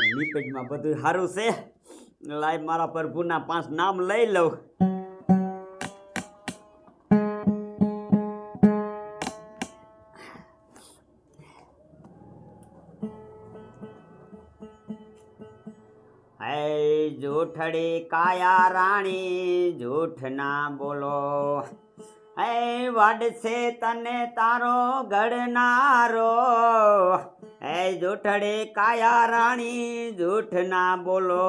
નીપેજમાં બધું સારું છે. લાય મારા પ્રભુના પાંચ નામ લઈ લઉં. જૂઠડી કાયા રાણી જૂઠ ના બોલો. હે વાડશે તને તારો ઘડનારો હે જૂઠડી કાયા રાણી જૂઠ ના બોલો.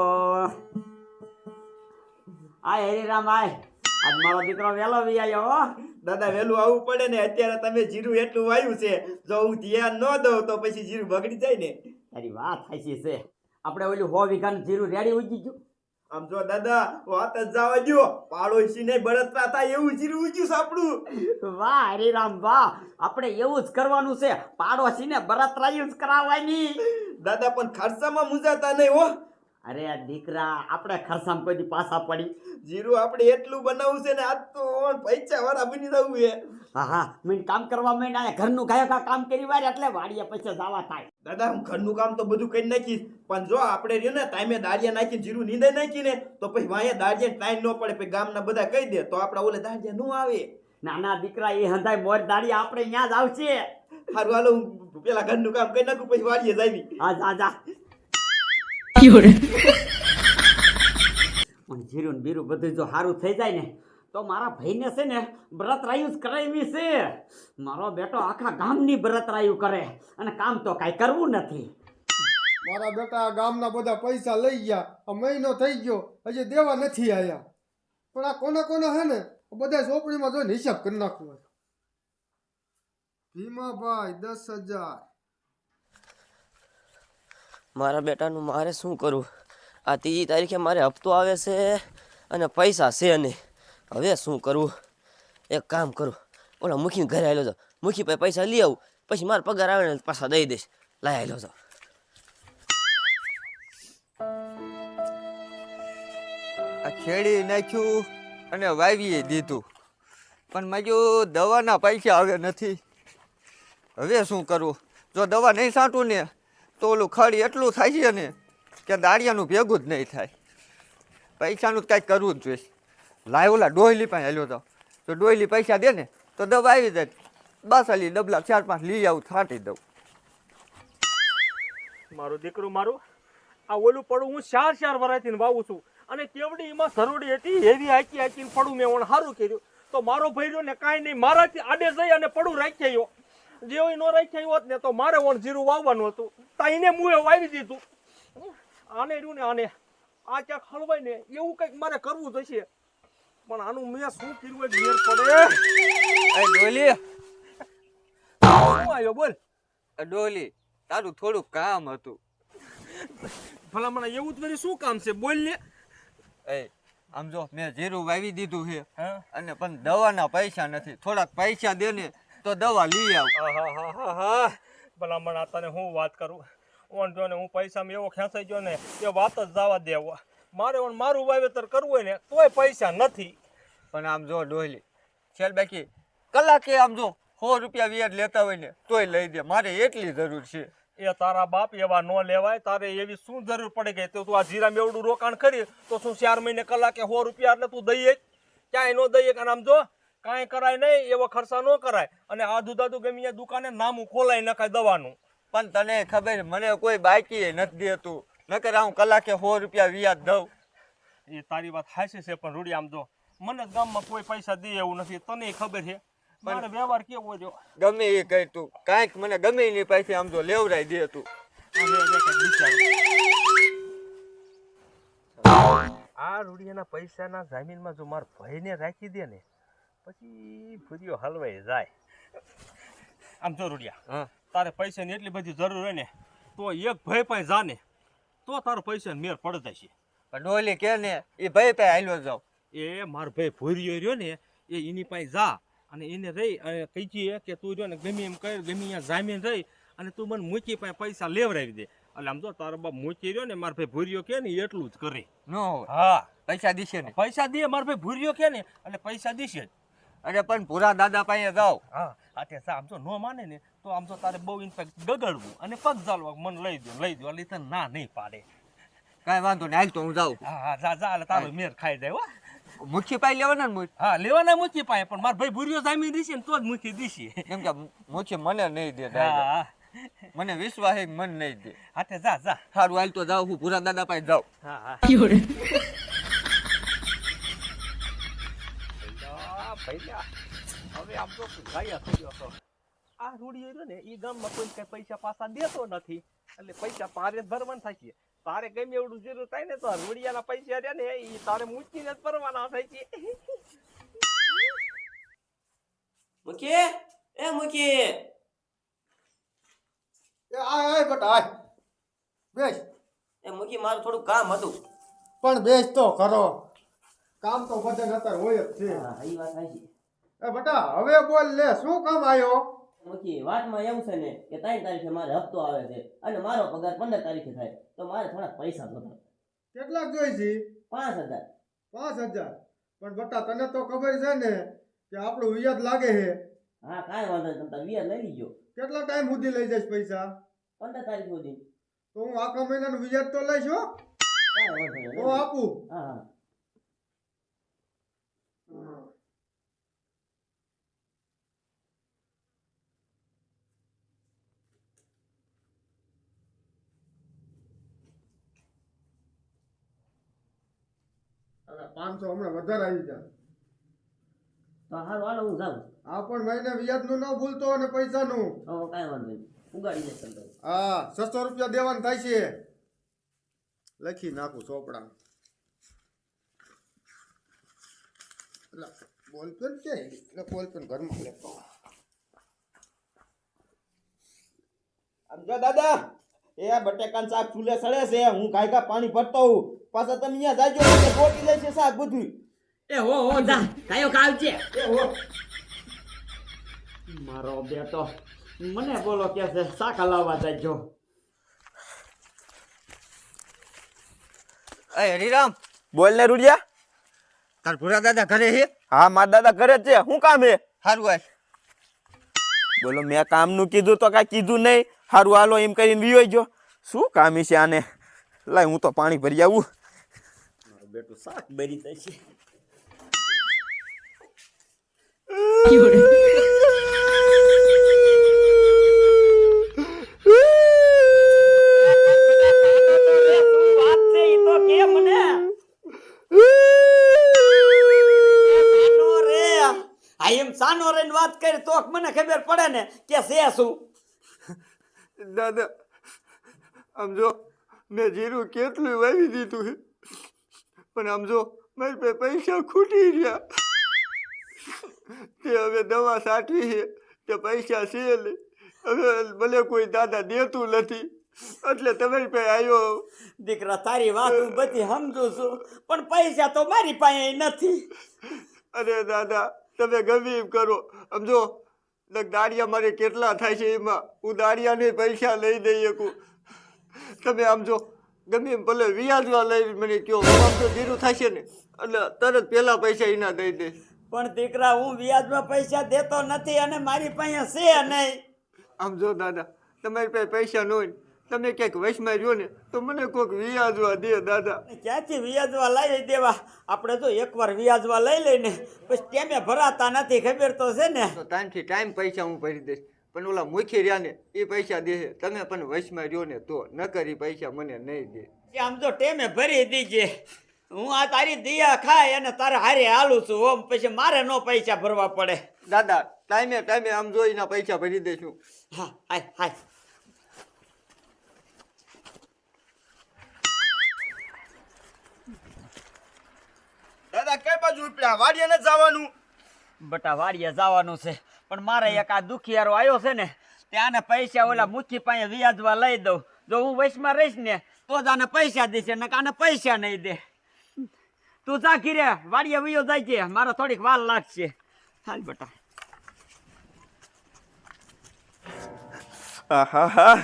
આ હરિરામ આય આજ મારો દીકરો વેલો વી આવ્યો હો. દાદા વહેલું આવવું પડે ને અત્યારે તમે જીરું એટલું વાયું છે જો હું ધ્યાન ન દઉં તો પછી જીરું બગડી જાય ને. તારી વાત હાચી છે. આપણે ઓલું હો વીઘાનું જીરું રેડી ઉજી ગયું. આમ જો દાદા વાત જ જવા દ્યો. પાડોશી ને બળતરા થાય એવું જીરું ઉજ્યું સાપડું વાહ હરિરામ વાહ. આપણે એવું જ કરવાનું છે. પાડોશી ને બળતરા જ કરાવવાની. દાદા પણ ખર્ચામાં મુંજાતા નહીં હો. અરે દીકરા આપણે ખરસામ કોઈ પાછા પડી. જીરું આપણે એટલું બનાવવું છે ને આ તો પૈસા વાળા બની જવું છે. હા હા. મેં કામ કરવા માંડ્યા ઘરનું ગાયો કામ કરી વાર એટલે વાડીએ પૈસા જવા થાય. દાદા હું ઘરનું કામ તો બધું કરી નાખીશ પણ જો આપણે રહ્યું ને ટાઈમે દાળિયા નાખીને જીરું નીંદે નાખીને તો પછી વાંયા દાળિયા ટાઈમ ન પડે પછી ગામના બધા કહી દે તો આપણા ઓલે દાળિયા નો આવે. નાના દીકરા એ હંધાય મોર દાડી આપણે ત્યાં જ આવશે. હારું હાલો હું પેલા ઘરનું કામ કરી નાખું પછી વાળીએ જાવી હા જા જા. પણ જીરું બીરું બધું જો સારું થઈ જાય ને તો મારા ભાઈને છે ને બરતરાયું જ કરાવી છે. મારો બેટો આખા ગામની બરતરાયું કરે અને કામ તો કાંઈ કરવું નથી. મારા બેટા ગામના બધા પૈસા લઈ ગયા. આ મહિનો થઈ ગયો. હજી દેવા નથી આવ્યા પણ આ કોને કોને હે ને? બધા ચોપડીમાં જોઈને હિસાબ કરી નાખવો ભીમાભાઈ દસ હજાર. મારા બેટાનું મારે શું કરવું? આ ત્રીજી તારીખે મારે હપ્તો આવે છે અને પૈસા છે નહીં. હવે શું કરવું? એક કામ કરું. ઓલા મુખીને ઘરે આવેલો જાઉં મુખી પાસે પૈસા લઈ આવું. પછી મારા પગાર આવે ને પાછા દઈ દઈશ. લઈ આવેલો જાઉં આ ખેડી નાખ્યું અને વાવીએ દીધું. પણ માજો દવાના પૈસા હવે નથી. હવે શું કરવું જો દવા નહીં છાંટું ને તો ઓલું ખડી એટલું થાય છે ને કે દાળિયાનું ભેગું જ નહીં થાય. પૈસાનું જ કાંઈક કરવું જ જોઈએ. લાય ઓલા ડોયલી પાસે હેલ્યો તો. તો ડોયલી પૈસા દે ને, તો દવા આવી જાય. બાસાલી ડબલા ચાર પાંચ લઈ આવું, છાંટી દઉં. મારું દીકરો મારું, આ ઓલું પડું હું ચાર ચાર વરાયથી વાવું છું. અને કેવડી એમાં સરોડી હતી, એવી આંકી આંકીને પડું મેં ઓણ સારું કર્યું. તો મારો ભાઈ ને કાંઈ નહીં, મારાથી આડે જઈ અને પડું રાખી આવ્યો જેવો નો રાખી હોત ને તો મારે ઓણ જીરું વાવવાનું હતું. તાઈને મુએ વાવી દીધું. આને રહ્યું ને આને. આ ક્યાંક હલવાય ને એવું કંઈક મારે કરવું જશે પણ આનું મેં શું કર્યું એ મેર પડે. એ ડોલી. શું આવ્યો બોલ? ડોલી તારું થોડું કામ હતું. ભલા મને એવું જ વળી શું કામ છે? બોલ ને. એ આમ જો મેં જીરું વાવી દીધું છે અને પણ દવાના પૈસા નથી. થોડાક પૈસા દે ને તો દવા લઈ આવ. ભલામણ આ તને હું વાત કરું? ઓન જો ને હું પૈસામાં એવો ખેંચાઈ ગયો ને એ વાત જ જવા દેવો. મારે મારું વાવેતર કરવું હોય ને તોય પૈસા નથી. પણ આમ જો ડોહલી છેલ બાકી? કલાકે આમ જો સો રૂપિયા વ્યાજ લેતા હોય ને તોય લઈ દે. મારે એટલી જરૂર છે. એ તારા બાપ એવા ન લેવાય. તારે એવી શું જરૂર પડી ગઈ તો તું આ જીરા મેવડું રોકાણ કરી તો શું ચાર મહિને કલાકે સો રૂપિયા એટલે તું દઈએ? ક્યાંય ન દઈએ? કારણ આમ જો કાંઈ કરાય નહીં એવો ખર્ચા ન કરાય. અને આધુ દાદુ ગમી દુકાને નામું ખોલાય નખાય દવાનું. પણ તને ખબર મને કોઈ બાકી નથી દેતું. નકર હું કલાકે સો રૂપિયા વ્યાજ દઉં. એ તારી વાત હાચી છે પણ રૂડી આમ જો મને ગામમાં કોઈ પૈસા દે એવું નથી તને ખબર છે. મારે વ્યવહાર કેવો જો ગમે એ કહી તું. કાંઈક મને ગમે એની પાસે આમ જો લેવરાઈ દે તું. આ રૂડિયાના પૈસાના જામીનમાં જો મારા ભાઈને રાખી દે ને પછી ફૂરિયો હલવાઈ જાય. આમ જો રૂડિયા હા. તારે પૈસાની એટલી બધી જરૂર હોય ને તો એક ભાઈ પાસે જાને. તો તારો પૈસા મેર પડતા છે. પણ ડોહલી કે ને એ ભાઈ પાસે હાલ્યો જાવ એ મારો ભાઈ ભોર્યો રહ્યો ને એ એની પાસે જા અને એને રહી અને કહી કે તું રહ્યો ને ગમે એમ કર ગમે અહીંયા જામીન રહી અને તું મને મૂકી પાસે પૈસા લેવડાવી દે. એટલે આમ જો તારો બાપ મૂકી રહ્યો ને મારો ભાઈ ભૂરિયો કે ને એટલું જ કરે. ન હા પૈસા દીશે ને. પૈસા દે મારો ભાઈ ભૂર્યો કે ને એટલે પૈસા દીશે જ. અરે પણ પૂરા દાદા પાસે જાઓ હા અત્યારે તે આમ તો ન માને ને તો આમ તો તારે બહુ ઇન્ફેક્ટ ગગડવું અને પગ ચાલવા મન લઈ દો લઈ દો એટલે તને ના નહીં પાડે. કાંઈ વાંધો નહીં હાલ તો હું જાઉં. હા હા જા જા એટલે તારો મેર ખાઈ જાય હો. મુખી પાઈ લેવાના ને મુખ હા લેવાના મુખી પાય પણ મારા ભાઈ ભૂરીઓ જામી દીશે ને તો જ મૂકી દીશે. કેમ કે મુખી મને નહીં દે હા મને વિશ્વાસ છે મન નહીં દે. હાથે જા જા. સારું હાલ તો જાઉં હું પૂરા દાદા પાસે જાઉં. હા હા. ભઈલા, ભઈલા. હવે આમ તો ગાયા થઈ ગયો છો આ રૂડિયો રહ્યો ને એ ગામમાં કોઈ કઈ પૈસા પાછા દેતો નથી. એટલે પૈસા તારે જ ભરવાના થાય છે. તારે ગમે એવડું જરૂર થાય ને તો આ રૂડિયાના પૈસા રહ્યા ને એ તારે મૂકીને જ ભરવાના થાય છે. મૂકી? એ મૂકી. એ આય આય બટ આય. બેસ. એ મૂકી મારું થોડું કામ હતું. પણ બેસ તો ખરો કામ તો બધાને અત્યારે હોય જ છે. હા એ વાત સાચી. એ બટા હવે બોલ લે શું કામ આવ્યો મૂકી વાતમાં એવું છે ને કે ત્રણ તારીખે મારે હપ્તો આવે છે અને મારો પગાર પંદર તારીખે થાય. તો મારે થોડા પૈસા જોતા કેટલાક જોઈએ છે? પાંચ હજાર. પાંચ હજાર. પણ બટા તને તો ખબર છે ને કે આપણું વ્યાજ લાગે છે. હા કાંઈ વાંધો નહીં તમે વ્યાજ લઈ લીજો. કેટલા ટાઈમ સુધી લઈ જઈશ પૈસા? પંદર તારીખ સુધી. તો હું આખા મહિનાનું વ્યાજ તો લઈશ હો. કાંઈ વાંધો નહીં હું આપું. હા હા. પાંચસો હમણાં વધારે આવી જાય તો હારું હાલો હું જાઉં. આ પણ મહિને વ્યાજનું ન ભૂલતો અને પૈસાનું. તો કાંઈ વાંધો નહીં. ઉગાડી જશે તમે હા છસો રૂપિયા દેવાનું થાય છે. લખી નાખું ચોપડા. બોલપેન કે એટલે બોલપેન ઘરમાં. લેતો દાદા એ આ બટેકાનું શાક ચૂલે સડે છે હું ગાયકા પાણી ભરતો હું પાછા તમે અહીંયા જાજો એટલે ગોટી જાય છે શાક બધું. એ હો હો જા કાયો કાવજે એ હો. મારો બેટો મને બોલો કે છે શાક હલાવવા જાજો. એ હરિરામ બોલ ને રૂડિયા. તાર ભૂરા દાદા ઘરે છે હા મારા દાદા ઘરે જ છે. શું કામ હે? સારું હાલ બોલો મેં કામનું કીધું તો કાંઈ કીધું નહીં. સારું હાલો એમ કરીને વિયો ગયો. શું કામ છે આને? લાય હું તો પાણી ભરી આવું. બેટો શાક બરી જશે શું છે ઈ તો કે મને સાનો એમ સાનો રે વાત કરી તો મને ખબર પડે ને કે છે શું? દાદા આમ જો મેં જીરું કેટલું વાવી દીધું છે પણ આમ જો મારી પાસે પૈસા ખૂટી ગયા. તે હવે દવા સાચવી છે તે પૈસા છે હવે ભલે કોઈ દાદા દેતું નથી એટલે તમારી પાસે આવ્યો દીકરા તારી વાત હું બધી સમજુ છું પણ પૈસા તો મારી પાસે નથી. અરે દાદા તમે ગમે એમ કરો. આમ દાડિયા મારે કેટલા થાય છે એમાં? હું દાડિયાને પૈસા લઈ દઈ શકું. તમે આમ જો ગમે એમ ભલે વ્યાજમાં લઈ મને કહો આમ તો જીરું થશે ને. એટલે તરત પહેલા પૈસા એના દઈ દે. પણ દીકરા હું વ્યાજમાં પૈસા દેતો નથી અને મારી પાસે છે નહીં. આમ જો દાદા તમારી પાસે પૈસા ન હોય તમે ક્યાંક વૈશમાં રહ્યો ને તો મને કોઈક વ્યાજવા દે દાદા. ક્યાંથી વ્યાજવા લઈ દેવા? આપણે તો એકવાર વ્યાજવા લઈ લઈને પછી ટેમે ભરાતા નથી ખબર તો છે ને. તો ટાઈમથી ટાઈમ પૈસા હું ભરી દઈશ. પણ ઓલા મુખી રહ્યા ને એ પૈસા દેશે તમે પણ વૈશમાં રહ્યો ને તો ન એ પૈસા મને નહીં દે. આમ તો ટેમે ભરી દીજે. હું આ તારી દિયા ખાય અને તારે હારે હાલું છું ઓમ પછી મારે નો પૈસા ભરવા પડે. દાદા ટાઈમે ટાઈમે આમ જોઈના પૈસા ભરી દઈશું. હા હાય હાય. દાદા કઈ બાજુ ઉપડ્યા વાડીએ જવાનું? બટા વાડીએ જવાનું છે પણ મારે એક આ દુખિયારો આવ્યો છે ને ત્યાંને પૈસા ઓલા મુખી પાસે વ્યાજવા લઈ દઉં. જો હું વચમાં રહીશ ને તો જ આને પૈસા દેશે ને આને પૈસા નહીં દે. તું જા ઘીરે વાડિયા વયો જાય છે મારે થોડીક વાર લાગશે. હાલ બટા. આહાહા.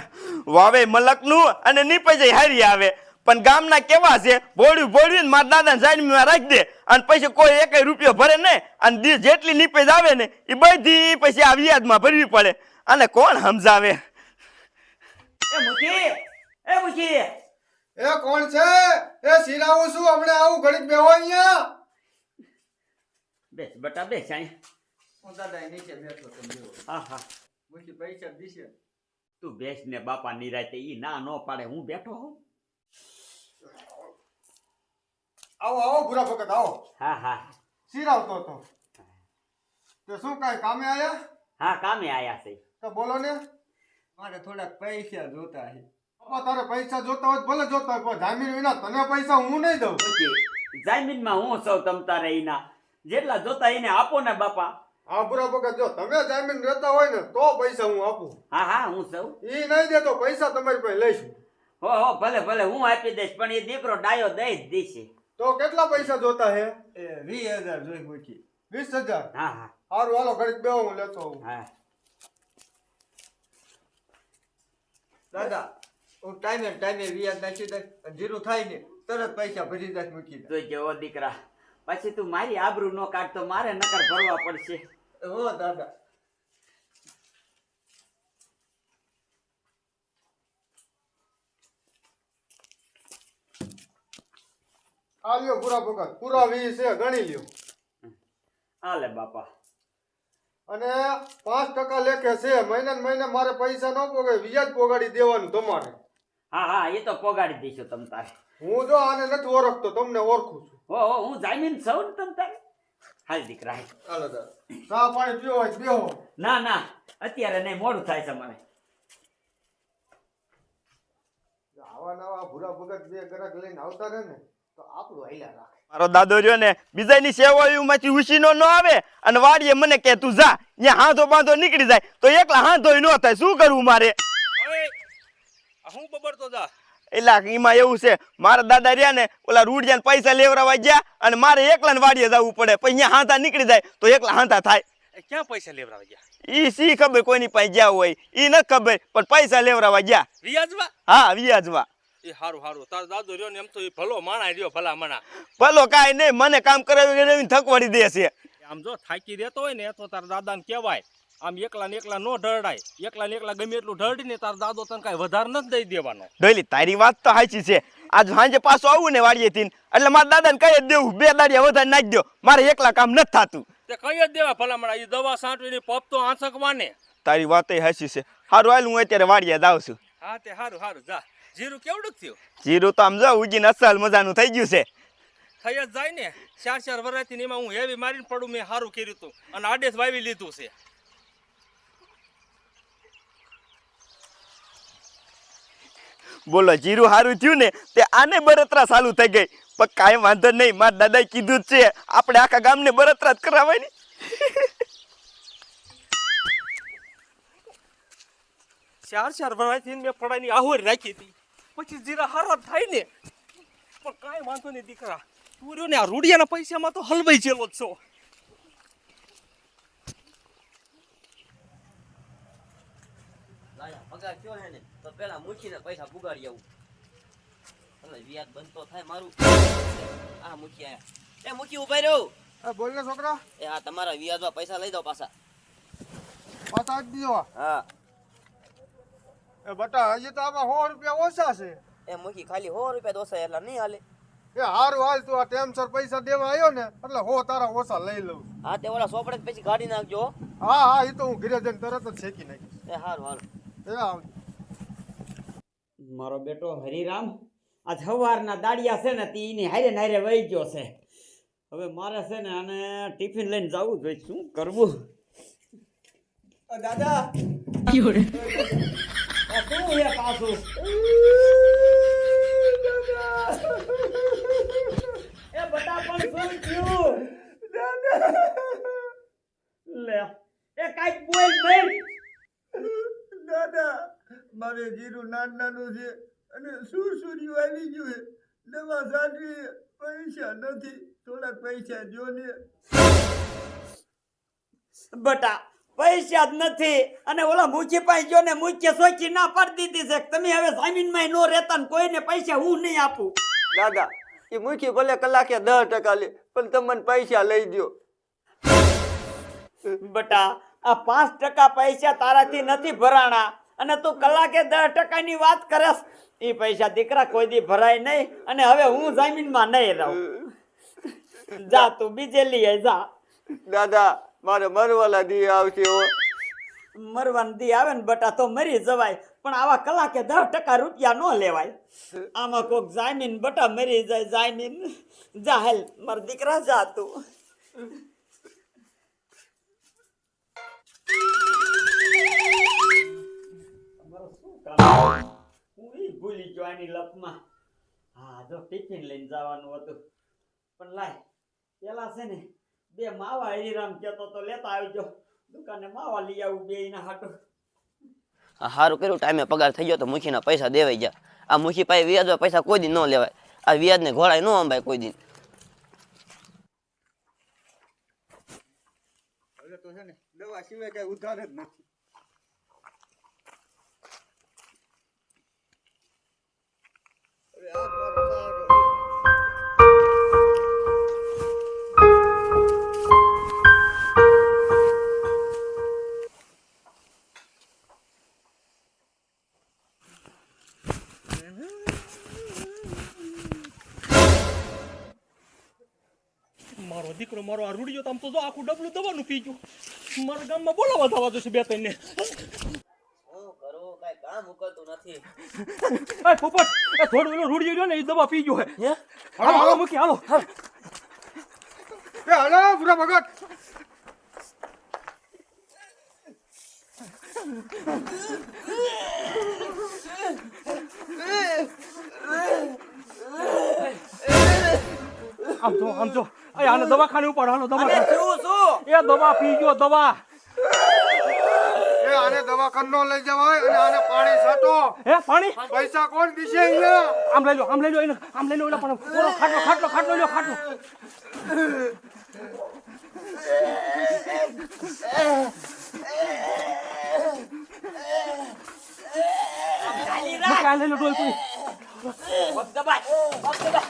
વાવે મલકનું અને નીપજે હારી આવે. પણ ગામના કેવા છે? ભોળ્યું ભોળ્યું મારા દાદાને સાઈડમાં રાખી દે. અને પછી કોઈ એક રૂપિયો ભરે નહીં અને જેટલી નીપેજ આવે ને એ બધી પછી આ વ્યાજમાં ભરવી પડે. અને કોણ સમજાવે? એ મુખી એ મુખી. એ કોણ છે? એ સિરાવું છું હમણાં આવું ઘડીક બેહો અહીંયા. બેસ બટા બેસ અહીંયા. હું દાદા નીચે બેઠો તમે હા હા. મુખી પૈસા દીશે. તું બેસ ને બાપા નિરાતે ઈ ના નો પાડે હું બેઠો હોઉં? આવો આવો ભૂરા ભગત આવો. હા હા. શિરાવતો હતો. તે શું કાંઈ કામે આયા? હા કામે આયા છે. તો બોલો ને. મારે થોડાક પૈસા જોતા છે. બાપા તારે પૈસા જોતા હોય ભલે જોતા હોય પણ જામીન વિના તને પૈસા હું નહીં દઉં. જામીનમાં હું સૌ તમ તારે એના? જેટલા જોતા એને આપો ને બાપા. હા બુરા ભગત જો તમે જામીન રહેતા હોય ને તો પૈસા હું આપું. હા હા હું સૌ. એ નહીં દે તો પૈસા તમારી પાસે લઈશું. હો હો ભલે ભલે હું આપી દઈશ પણ એ દીકરો ડાયો દઈ જ દેશે. તો કેટલા પૈસા જોતા હે? એ વીસ હજાર જોઈ મૂકી. વીસ હજાર? હા હા. સારું હાલો ઘડીક બેહો હું લેતો હું હા. દાદા હું ટાઈમે ટાઈમે વ્યાજ નાખી દઈશ જીરું થાય ને તરત પૈસા ભરી દઈશ મૂકી તો જેવો દીકરા પછી તું મારી આબરૂ નો કાઢ તો મારે નકર ભરવા પડશે. હો દાદા આ લ્યો પૂરા ભગત પૂરા વીસ છે ગણી લ્યો. હાલે બાપા. અને પાંચ ટકા લેખે છે મહિને ને મહિને મારે પૈસા ન પોગે વ્યાજ પોગાડી દેવાનું તમારે. હા હા એ તો પોગાડી દઈશું તમ તારે. હું જો આને નથી ઓળખતો તમને ઓળખું છું. હો હો હું જામીન સૌ ને તમ તારે? હાલ દીકરા હાલ. દાદા ચા પાણી પીવો હોય તો ના ના અત્યારે નહીં મોડું થાય છે મને. આવા નવા ભૂરા ભગત બે ગ્રાહક લઈને આવતા રહે ને મારો દાદો રહ્યો ને બીજાની સેવાઓમાંથી ઉછીનો ન આવે અને વાડીએ મને કે તું જા ત્યાં હાથો બાંધો નીકળી જાય. તો એકલા હાથો ન થાય શું કરવું મારે? હું બબડતો જા? એટલે એમાં એવું છે મારા દાદા રહ્યા ને ઓલા રૂડિયાને પૈસા લેવરાવા ગયા અને મારે એકલા ને વાડીએ જવું પડે પછી અહીંયા હાંતા નીકળી જાય તો એકલા હાંતા થાય. ક્યાં પૈસા લેવડાવી ગયા? ઈ સી ખબર કોઈની પાસે ગયા હોય ઈ ન ખબર પણ પૈસા લેવરાવા ગયા. વ્યાજમાં હા વ્યાજમાં એ હારું હારું. તાર દાદો રહ્યો ને એમ તો એ ભલો માણા રહ્યો ભલા માણા. ભલો કાંઈ નહીં મને કામ કરાવી થકવાડી દે છે. આમ જો થાકી રહેતો હોય ને તો તાર દાદાને કહેવાય. આમ એકલા ને એકલા નો ઢળાય એકલા ને એકલા ગમે એટલું ઢળીને તાર દાદો તને કાંઈ વધારે નથી દઈ દેવાનો. ડોલી તારી વાત તો સાચી છે. આજ સાંજે પાછો આવું ને વાડીએ થી એટલે મારા દાદાને કહી જ દેવું બે દાડિયા વધારે નાખી દો મારે એકલા કામ નથી થતું. તે કઈ જ દેવા ભલા એ દવા સાંટવીની પપ તો આંચકવાને. તારી વાત એ સાચી છે. સારું હાલ હું અત્યારે વાડીએ જાઉં છું. હા તે સારું હારું જા. જીરું કેવડું થયું? જીરું તો આમ જો ઉજીને અસલ મજાનું થઈ ગયું છે. થઈ જ જાય ને. ચાર ચાર વર્ષથી એમાં હું હેવી મારીને પડું મેં સારું કર્યું હતું અને આડેસ વાવી લીધું છે. બોલો જીરું સારું થયું ને તે આને બરતરા ચાલુ થઈ ગઈ. પણ કાંઈ વાંધો નહીં મારા દાદાએ કીધું જ છે. આપણે આખા ગામને બરતરા જ કરાવવાની. ચાર ચાર વર્ષથી મેં પડાની આહોર રાખી હતી. પછી જીરા હારા થાય ને. પણ કાંઈ વાંધો નહીં દીકરા. તું રહ્યો ને આ રૂડિયાના પૈસામાં તો હલવાઈ જેલો જ છો. લાયા પગાર થયો હે ને તો પેલા મૂકીને પૈસા પુગાડી આવું. એટલે વ્યાજ બનતો થાય મારું. આ મૂકી આયા. એ મૂકી ઊભા રહ્યો એ બોલ ને છોકરા. એ આ તમારા વ્યાજમાં પૈસા લઈ દો પાછા. પાછા દીધો હા. એ બટા હજી તો આમાં સો રૂપિયા ઓછા છે. એ મૂકી ખાલી સો રૂપિયા ઓછા એટલે નહીં હાલે. એ હારું હાલ તું આ ટેમસર પૈસા દેવા આવ્યો ને એટલે હો તારા ઓછા લઈ લઉં. હા તે ઓલા સોપડે પછી કાઢી નાખજો હા. હા એ તો હું ઘરે જઈને તરત જ શેકી નાખીશ. એ હારું હારું. એ આવજો મારો બેટો હરિરામ આ સવારના દાડિયા છે ને તે એની હારે ને હારે વહી ગયો છે. હવે મારે છે ને આને ટિફિન લઈને જવું જોઈએ શું કરવું? દાદા. શું શું જીરું નાન નાનું છે અને સુરસુર્યું આવી ગયું છે દવા પૈસા નથી થોડાક પૈસા જો ને બટા પૈસા જ નથી. અને ઓલા મુખી પાસે જો ને મુખ્ય સોચી ના પાડી દીધી છે. તમે હવે જમીનમાં નો રહેતા ને કોઈને પૈસા હું નહીં આપું. દાદા એ મુખી ભલે કલાકે દસ ટકા લે પણ તમને પૈસા લઈ દ્યો. બટા આ પાંચ ટકા પૈસા તારાથી નથી ભરાણા. અને તું કલાકે દસ ટકાની વાત કરસ. એ પૈસા દીકરા કોઈ દી ભરાય નહીં. અને હવે હું જમીનમાં નહીં રહું. જા તું બીજે લઈ જા. દાદા મારે મરવાલા દી આવશે હો. મરવાનું દી આવે ને બટા તો મરી જવાય. પણ આવા કલાકે દસ ટકા રૂપિયા ન લેવાય. આમાં કોક જામીન બટા મરી જાય જામીન. જાહેલ મારા દીકરા જા તું. ભૂલી ગયો આની લપમાં. હા જો ટિફિન લઈને જવાનું હતું. પણ લાય પેલા છે ને બે માવા હરિરામ કેતો તો લેતા આવજો દુકાને માવા લઈ આવું બે એના હાટું. આ સારું કર્યું ટાઈમે પગાર થઈ ગયો તો મુખીના પૈસા દેવાઈ ગયા. આ મુખી પાસે વ્યાજ પૈસા કોઈ દી ન લેવાય. આ વ્યાજને ઘોડાય ન અંબાય કોઈ દી. હવે તો છે ને દવા સિવાય કઈ ઉધાર જ નથી. દીકરો મારો આ રૂડિયો તો આમ તો જો આખું ડબલું દવાનું પી ગયું. મારા ગામમાં બોલાવા થવા જશે બે ત્રણ ને કામ ઉકલતું નથી. એ પોપટ એ થોડું એનો રૂડિયો રહ્યો ને એ દવા પી ગયો હે. હે? હાલો હાલો મૂકી હાલો. એ હાલો બુરા ભગત. આમ જો આમ જો. એ આને દવાખાને ઉપાડો હાલો અરે દવાખાને શું શું? એ દવા પી ગયો દવા. એ આને દવાખાને લઈ જવાય અને આને પાણી છાટો. હે પાણી? પૈસા કોણ દીશે અહીંયા? આમ લઈ લો આમ લઈ લો એને આમ લઈ લો એના પણ ઓરો ખાટલો ખાટલો ખાટલો લ્યો ખાટલો. લઈ લો ડોલ પૂરી બસ દબાય. બસ દબાય.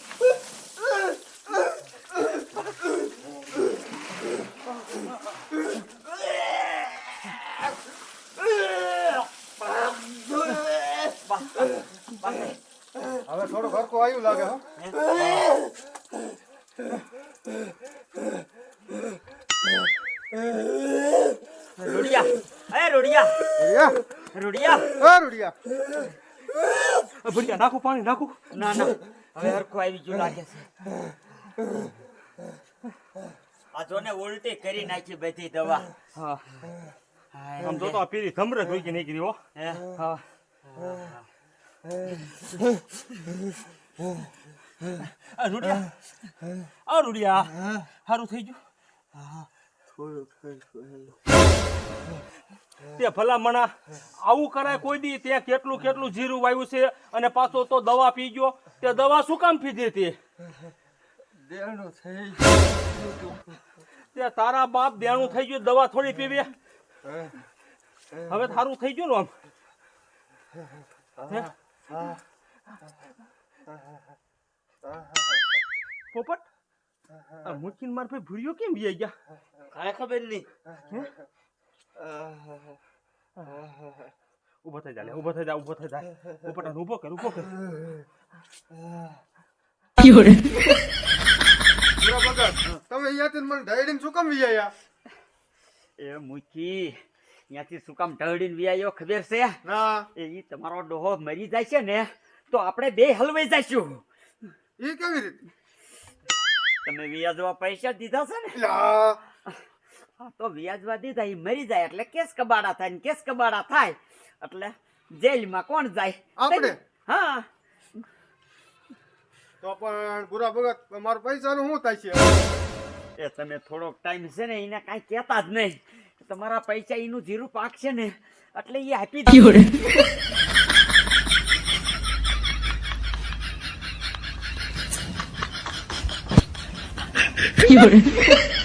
નાખો પાણી નાખો. ના ના. હવે હરખું આવી ગયું લાગે છે. આ જો ને ઉલટી કરી નાખી બધી દવા. હા. આમ તો તો પીરી ધમરે ધોઈ કે નીકળી હો. હા? આ રૂડિયા. આ રૂડિયા. સારું થઈ ગયું. તે ભલામણા આવું કરાય કોઈ દી ત્યાં કેટલું કેટલું જીરું વાયું છે અને પાછો તો દવા પી ગયો. તે દવા શું કામ પીધી તે તે તારા બાપ દેણું થઈ ગયું દવા થોડી પીવી. હવે તારું થઈ ગયું ને આમ? હે? પોપટ આ મુચીન માર ભાઈ ભૂરિયો કેમ વી ગયા? કાંઈ ખબર નહીં. ઊભો થઈ જા લે ઊભો થઈ જા ઊભો થઈ જા. પોપટ આને ઊભો કર ઊભો કર. ભગત તમે અહીંયાથી મને ઢાળીને શું કામ વિયા એ મૂકી ત્યાંથી શું કામ ઢળીને વ્યાયો ખબર છે? ના. એ તમારો ડોહો મરી જાય છે ને તો આપણે બે હલવાઈ જઈશું. એ કેવી રીતે? તમે વ્યાજવા પૈસા દીધા છે ને? તો વ્યાજવા દીધા એ મરી જાય એટલે કેસ કબાડા થાય ને કેસ કબાડા થાય. એટલે જેલમાં કોણ જાય? આપણે? હા. તો પણ ગુરા ભગત મારો પૈસાનું શું થાય છે એ તમે થોડોક ટાઈમ છે ને એને કાંઈ કહેતા જ નહીં. તમારા પૈસા એનું જીરું પાકશે ને એટલે એ આપી દો. Fiore.